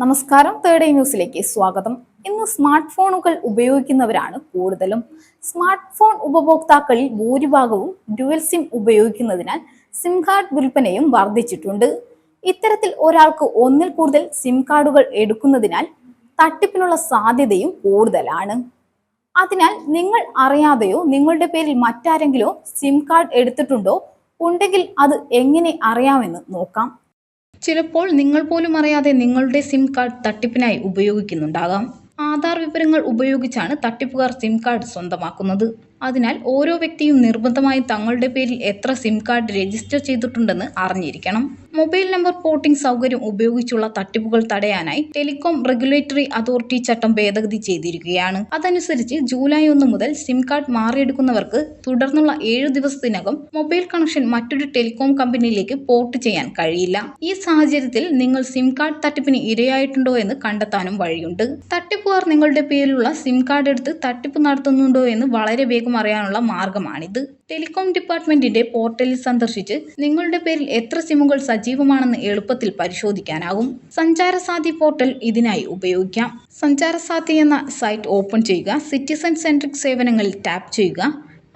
നമസ്കാരം. തേർഡ് ന്യൂസിലേക്ക് സ്വാഗതം. ഇന്ന് സ്മാർട്ട് ഫോണുകൾ ഉപയോഗിക്കുന്നവരാണ് കൂടുതലും. സ്മാർട്ട് ഫോൺ ഉപഭോക്താക്കളിൽ ഭൂരിഭാഗവും ഡ്യുവൽ സിം ഉപയോഗിക്കുന്നതിനാൽ സിം കാർഡ് വിൽപ്പനയും വർദ്ധിച്ചിട്ടുണ്ട്. ഇത്തരത്തിൽ ഒരാൾക്ക് ഒന്നിൽ കൂടുതൽ സിം കാർഡുകൾ എടുക്കുന്നതിനാൽ തട്ടിപ്പിനുള്ള സാധ്യതയും കൂടുതലാണ്. അതിനാൽ നിങ്ങൾ അറിയാതെയോ നിങ്ങളുടെ പേരിൽ മറ്റാരെങ്കിലോ സിം കാർഡ് എടുത്തിട്ടുണ്ടോ? ഉണ്ടെങ്കിൽ അത് എങ്ങനെ അറിയാമെന്ന് നോക്കാം. ചിലപ്പോൾ നിങ്ങൾ പോലും അറിയാതെ നിങ്ങളുടെ സിം കാർഡ് തട്ടിപ്പിനായി ഉപയോഗിക്കുന്നുണ്ടാകാം. ആധാർ വിവരങ്ങൾ ഉപയോഗിച്ചാണ് തട്ടിപ്പുകാർ സിം കാർഡ് സ്വന്തമാക്കുന്നത്. അതിനാൽ ഓരോ വ്യക്തിയും നിർബന്ധമായും തങ്ങളുടെ പേരിൽ എത്ര സിം കാർഡ് രജിസ്റ്റർ ചെയ്തിട്ടുണ്ടെന്ന് അറിഞ്ഞിരിക്കണം. മൊബൈൽ നമ്പർ പോർട്ടിംഗ് സൗകര്യം ഉപയോഗിച്ചുള്ള തട്ടിപ്പുകൾ തടയാനായി ടെലികോം റെഗുലേറ്ററി അതോറിറ്റി ചട്ടം ഭേദഗതി ചെയ്തിരിക്കുകയാണ്. അതനുസരിച്ച് ജൂലൈ ഒന്ന് മുതൽ സിം കാർഡ് മാറിയെടുക്കുന്നവർക്ക് തുടർന്നുള്ള ഏഴ് ദിവസത്തിനകം മൊബൈൽ കണക്ഷൻ മറ്റൊരു ടെലികോം കമ്പനിയിലേക്ക് പോർട്ട് ചെയ്യാൻ കഴിയില്ല. ഈ സാഹചര്യത്തിൽ നിങ്ങൾ സിം കാർഡ് തട്ടിപ്പിന് ഇരയായിട്ടുണ്ടോ എന്ന് കണ്ടെത്താനും വഴിയുണ്ട്. തട്ടിപ്പുകാർ നിങ്ങളുടെ പേരിലുള്ള സിം കാർഡ് എടുത്ത് തട്ടിപ്പ് നടത്തുന്നുണ്ടോ എന്ന് വളരെ വേഗം അറിയാനുള്ള മാർഗമാണിത്. ടെലികോം ഡിപ്പാർട്ട്മെന്റിന്റെ പോർട്ടലിൽ സന്ദർശിച്ച് നിങ്ങളുടെ പേരിൽ എത്ര സിമ്മുകൾ സജീവമാണെന്ന് എളുപ്പത്തിൽ പരിശോധിക്കാനാകും. സഞ്ചാരസാധി പോർട്ടൽ ഇതിനായി ഉപയോഗിക്കാം. സഞ്ചാരസാധി എന്ന സൈറ്റ് ഓപ്പൺ ചെയ്യുക. സിറ്റിസൺ സെൻട്രിക് സേവനങ്ങളിൽ ടാപ്പ് ചെയ്യുക.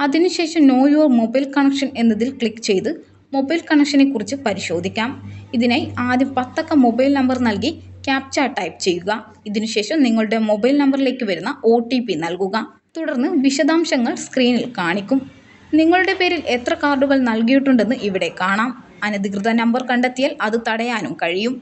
അതിനുശേഷം നോ യുവർ മൊബൈൽ കണക്ഷൻ എന്നതിൽ ക്ലിക്ക് ചെയ്ത് മൊബൈൽ കണക്ഷനെ കുറിച്ച് പരിശോധിക്കാം. ഇതിനായി ആദ്യം പത്തക്ക മൊബൈൽ നമ്പർ നൽകി ക്യാപ്ച ടൈപ്പ് ചെയ്യുക. ഇതിനുശേഷം നിങ്ങളുടെ മൊബൈൽ നമ്പറിലേക്ക് വരുന്ന ഒ നൽകുക. തുടർന്ന് വിശദാംശങ്ങൾ സ്ക്രീനിൽ കാണിക്കും. നിങ്ങളുടെ പേരിൽ എത്ര കാർഡുകൾ നൽകിയിട്ടുണ്ടെന്ന് ഇവിടെ കാണാം. അനധികൃത നമ്പർ കണ്ടെത്തിയാൽ അത് തടയാനും കഴിയും.